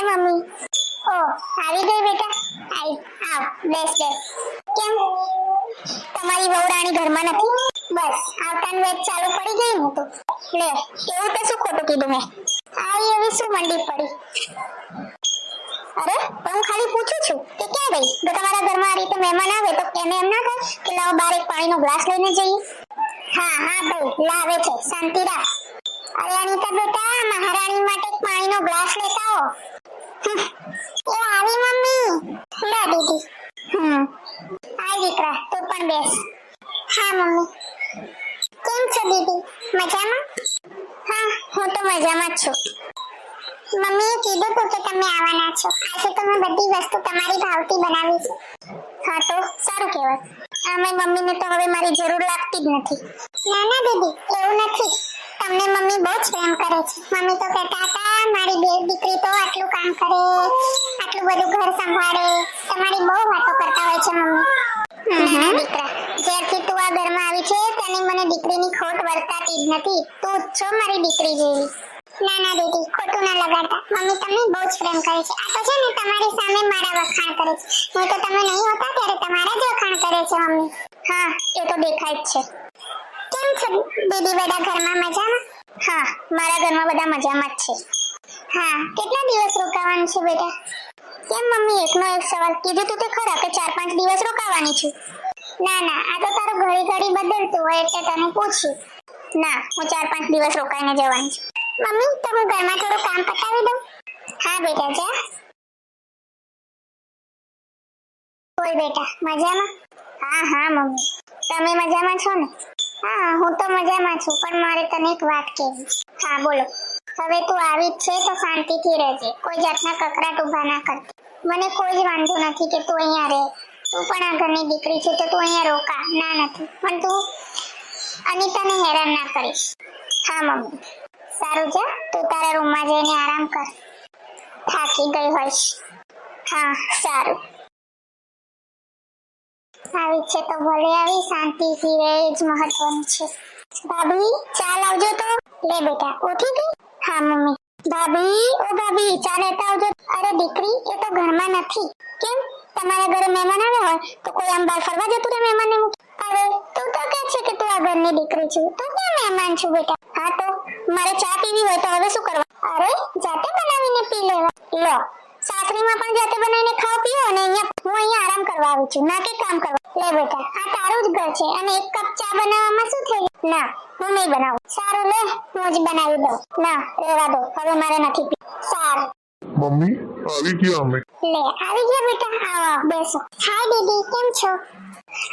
હાય, mummy. ઓ, આવી ગઈ બેટા? આઈ આવ, બેસ બેસ. કેમ? તમારી વહુરાણી ઘરમાં નથી? બસ, આવતાન વેચ ચાલુ પડી ગઈ ને તો. લે, એવું તો શું ખોટું કીધું મેં? આવી એવી શું મંડી પડી? અરે, હું ખાલી પૂછું છું કે ક્યાં ગઈ? જો તમારા ઘરમાં આ રીતે મહેમાન આવે તો એને એમ ના થાય કે લાવ બાર એક પાણીનો ગ્લાસ લઈને જઈએ? હા હા, ભાઈ, લાવે છે. શાંતિ રાખ. અરે, અનિતા બેટા, મહારાણી માટે પાણીનો ગ્લાસ લેતા આવો. એ મમ્મી? લે, દીદી. હમ. આ દીકરા. તું પણ બેસ. હા, મમ્મી. કેમ છો, દીદી? મજામાં? હા, હું તો મજામાં જ છું. મમ્મીએ કીધું હતું કે તમે આવવાના છો. આજે તો મેં બધી વસ્તુ તમારી ભાવતી બનાવી છે. હા, તો સારું કહેવાય. અમે મમ્મીને તો હવે મારી જરૂર લાગતી જ નથી. ના ના, દીદી, એવું નથી. તમને મમ્મી બહુ જ પ્રેમ કરે છે. મમ્મી તો કહેતા હતા મારી બે દીકરી તો આટલું કામ કરે આટલું બધું ઘર સંભાળે. તમારી બહુ વાતો કરતા હોય છે મમ્મી. દીકરા. જ્યારથી તું આ ઘરમાં આવી છે ત્યાંની મને દીકરીની ખોટ વર્તાતી જ નથી. તું જ છો મારી દીકરી જેવી. ના ના દીદી ખોટું ના લગાડતા. મમ્મી તમને બહુ જ પ્રેમ કરે છે. આ તો છે ને તમારી સામે મારા વખાણ કરે છે. હું તો તમે નહીં હોતા ત્યારે તમારા જ વખાણ કરે છે મમ્મી. હા એ તો દેખાય જ છે. કેમ છો દીદી બધા ઘરમાં મજામાં? હા મારા ઘરમાં બધા મજામાં છે. હા, કેટલા દિવસ રોકાવાનું છે બેટા? કેમ મમ્મી, એકનો એક સવાલ કીધું તું તે ખરા કે ચાર પાંચ દિવસ રોકાવાની છું? ના ના, આ તો તારું ઘડી ઘડી બદલતું હોય એટલે તને પૂછ્યું ના, હું ચાર પાંચ દિવસ રોકાઈને જવાની છું. મમ્મી, તો હું ઘરમાં થોડું કામ પતાવી દઉં? હા, બેટા, જા. બોલ બેટા, મજામાં? હા હા, મમ્મી. તમે મજામાં છો ને? હા, હું તો મજામાં છું, પણ મારે તને એક વાત કહેવી. હા, બોલો. હવે તું આવી છે તો શાંતિથી રહેજે. કોઈ જાતના કકરાટ ઊભા ના કરતી મને કોઈ જ વાંધો નથી કે તું અહીંયા રહે. તું પણ આ ઘરની દીકરી છે તો તું અહીંયા રોકા. ના નથી. પણ તું અનિતાને હેરાન ના કરીશ. હા, મમ્મી. સારું છે તું તારા રૂમમાં જઈને આરામ કર. થાકી ગઈ હોઈશ. હા, સારું. આવી છે તો ભલે આવી, શાંતિથી રહે જ મહત્વનું છે. ભાભી, ચા લાવજો તો. લે બેટા ઉઠી ગઈ? હા, મમ્મી. ભાભી, ઓ ભાભી, ચા લેતા આવજો. અરે દીકરી, એ તો ઘરમાં નથી. કેમ? તમારા ઘરે મહેમાન આવ્યા હોય, તો કોઈ આમ બહાર ફરવા જતું રહે મહેમાનને અરે, તું તો કે છે કે તું આ ઘરની દીકરી છું. તું ક્યાં મહેમાન છું બેટા? હા તો, મારે ચા પીવી હોય તો હવે શું કરવા? અરે, જાતે બનાવીને પી લેવા. લો, સાસરીમાં પણ જાતે બનાવીને ખાવ પીઓ અને અહીંયા હું અહીંયા આરામ કરવા આવી છું. ના કે કામ કરવા. લે બેટા આ તારું જ ઘર છે અને એક કપ ચા બનાવવામાં શું થયું? ના હું નહીં બનાવું. સારું લે હું જ બનાવી દઉં. ના રેવા દો. હવે મારે નથી પી સારું. મમ્મી આવી ગયા અમે. લે આવી ગયા બેટા. આવો બેસો. હાય દીદી કેમ છો?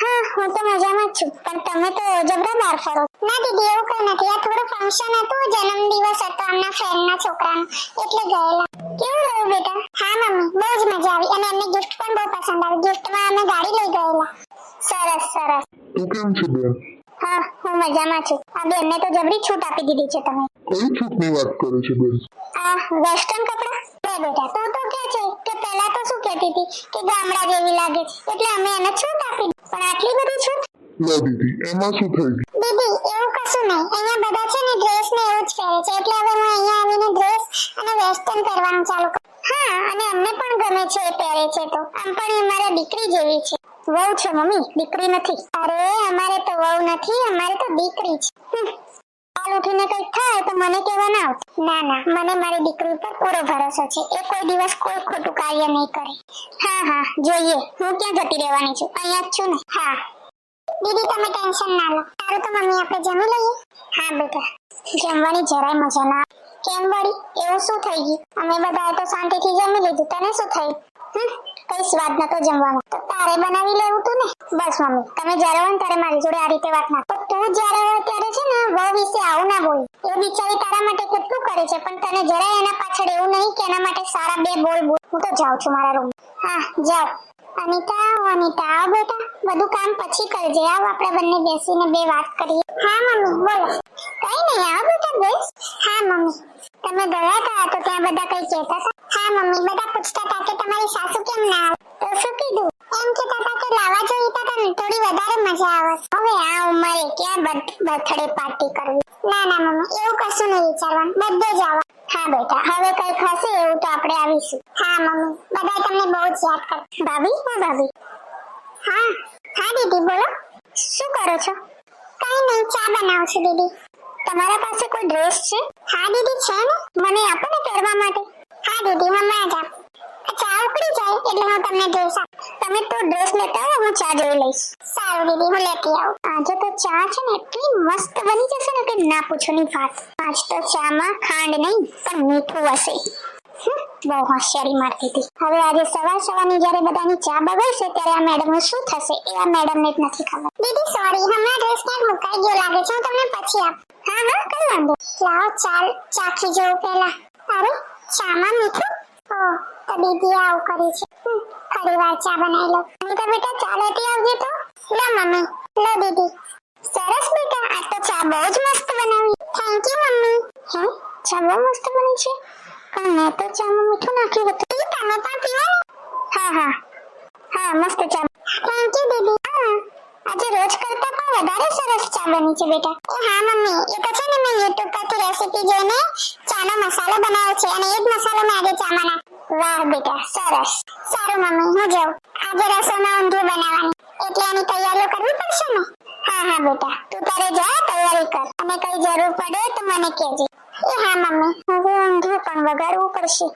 હા હું તો મજામાં છું. પણ તમે તો જબરા બહાર ફરો. ના દીદી એવું કઈ નથી. આ થોડું ફંક્શન હતું જન્મદિવસ હતો આમના ફ્રેન્ડના છોકરાનો. એટલે ગયેલા. કેવું રહ્યું બેટા? હા મમ્મી બહુ જ મજા આવી. અને એમને ગિફ્ટ પણ બહુ પસંદ આવી. ગિફ્ટમાં અમે ગાડી લઈ ગયેલા. સરસ સરસ. તું કેમ છે બેન? હા હું મજામાં છું. આ બેનને તો જબરી છૂટ આપી દીધી છે તમે. કઈ છૂટની વાત કરે છે બેન? આ વેસ્ટર્ન કપડા? બે બેટા તું તો કે છે કે પહેલા તો શું કહેતી હતી? કે ગામડા જેવી લાગે. છે એટલે અમે એને છૂટ આપી. પણ આટલી બધી છૂટ? લો દીદી એમાં શું થઈ ગયું? દીદી એવું કશું નહીં. અહીંયા બધા છે ને ડ્રેસ ને એવું જ પહેરે છે. એટલે હવે હું અહીંયા આવીને ડ્રેસ અને વેસ્ટર્ન પહેરવાનું ચાલુ કરું. હા અને અમને પણ ગમે છે એ પહેરે છે તો. આમ પણ એ મારા દીકરી જેવી છે. વહુ છે મમ્મી, દીકરી નથી. અરે, અમારે તો વહુ નથી, અમારે તો દીકરી છે. કાલ ઉઠીને કઈ થાય તો મને કેવા ના ના ના, મને મારી દીકરી ઉપર પૂરો ભરોસો છે. એ કોઈ દિવસ કોઈ ખોટું કાર્ય નહીં કરે. હા હા, જોઈએ. હું ક્યાં જતી રહેવાની છું? અહીંયા જ છું ને? હા. દીદી, તમે ટેન્શન ના લો. તારું તો મમ્મી આપણે જમી લઈએ? હા, બેટા. જમવાની જરાય મજા ના. કેમ વળી? એવું શું થઈ ગયું? અમે બધાએ તો શાંતિથી જમી લીધું. તને શું થયું? કઈ સ્વાદ નતો જમવાનો તો તારે બનાવી લેવું તું ને? બસ મમ્મી, તમે જ્યારે હોય ત્યારે મારી જોડે આ રીતે વાત ના. પણ તું જ્યારે હોય ત્યારે છે ને, વહુ વિશે આવું ના બોલ. એ બિચારી તારા માટે કેટલું કરે છે, પણ તને જરાય એના પાછળ એવું નહીં કે એના માટે સારા બે બોલ બોલ. હું તો જાઉં છું મારા રૂમ હા, જાઓ. અનિતા અનિતા. આવો બેટા. બધું કામ પછી કરજે. આવ આપણે બંને બેસીને બે વાત કરીએ. હા, મમ્મી, બોલો. કઈ નહીં, આવો બેટા બોલ હા, મમ્મી. તમે ગયા હતા તો ત્યાં બધા કઈ કહેતા હતા? હા, મમ્મી, બધા કેમ ના શું કીધું? એમ કે હતા કે લાવા જોઈતા હતા થોડી વધારે મજા આવે. હવે આ ઉંમરે ક્યાં બર્થડે પાર્ટી કરવી? ના ના મમ્મી એવું કશું નહીં વિચારવાનું. બધે જ આવો. હા, બેટા, હવે કઈ ખસે એવું તો આપણે આવીશું. હા, મમ્મી બધા તમને બહુ જ યાદ કર ભાભી? હા ભાભી. હા હા, દીદી, બોલો. શું કરો છો? કઈ નહીં, ચા બનાવું છું, દીદી. તમારા પાસે કોઈ ડ્રેસ છે? હા, દીદી, છે ને? મને આપો ને પહેરવા માટે. હા, દીદી મમ્મી જ આપ. ઉકળી જાય એટલે હું તમને ડ્રેસ તમે તો ડ્રેસ લેતા આવો હું ચા જોઈ લઈશ. સારું દીદી, હું લેતી આવું. આજે તો ચા છે ને, એટલી મસ્ત બની જશે ને કે ના પૂછો ની વાત. આજ તો ચામાં ખાંડ નહીં, પણ મીઠું હશે. બહુ હોશિયારી મારતી હતી હવે આજે સવાર સવારની જ્યારે બધાની ચા બગડશે, ત્યારે આ મેડમનું શું થશે એ આ મેડમને જ નથી ખબર. દીદી સોરી હમણાં ડ્રેસ ક્યાંક મુકાઈ ગયો લાગે છે, હું તમને પછી આપ. હા હા, કઈ વાંધો લાવો ચાલ, ચાખી જવું પહેલા. અરે, ચામાં મીઠું? ઓ તો દીદી આવું કર્યું છે. ફરી વાર ચા બનાવી લો તો બેટા ચા લેતી આવજે તો. લો મમ્મી. લો, દીદી. સરસ બેટા, આ તો ચા બહુ જ મસ્ત બનાવી. Thank you mummy. હે, ચા બહુ મસ્ત બની છે. પણ મેં તો ચામાં મીઠું નાખ્યું હતું. ઈ તમે પણ પીવો હા હા. હા, મસ્ત ચા. થેન્ક યુ દીદી. હા, આજે રોજ કરતા પણ વધારે સરસ ચા બની છે બેટા. એ હા, મમ્મી. એ તો છે ને મેં યુટ્યુબ પરથી રેસીપી જોઈને ચાનો મસાલો બનાવ્યો છે અને એ જ મસાલો મેં આજે ચામાં નાખ વાહ બેટા, સરસ. સારું મમ્મી, હું જાઉં. આજે રસોઈમાં ઊંધિયું બનાવવાની. એટલે આની તૈયારીઓ કરવી પડશે ને? હા હા બેટા, તું તારે જા, તૈયારી કર. અને કઈ જરૂર પડે તો મને કહેજે. એ હા, મમ્મી હવે ઊંધિયું પણ વગાડવું પડશે.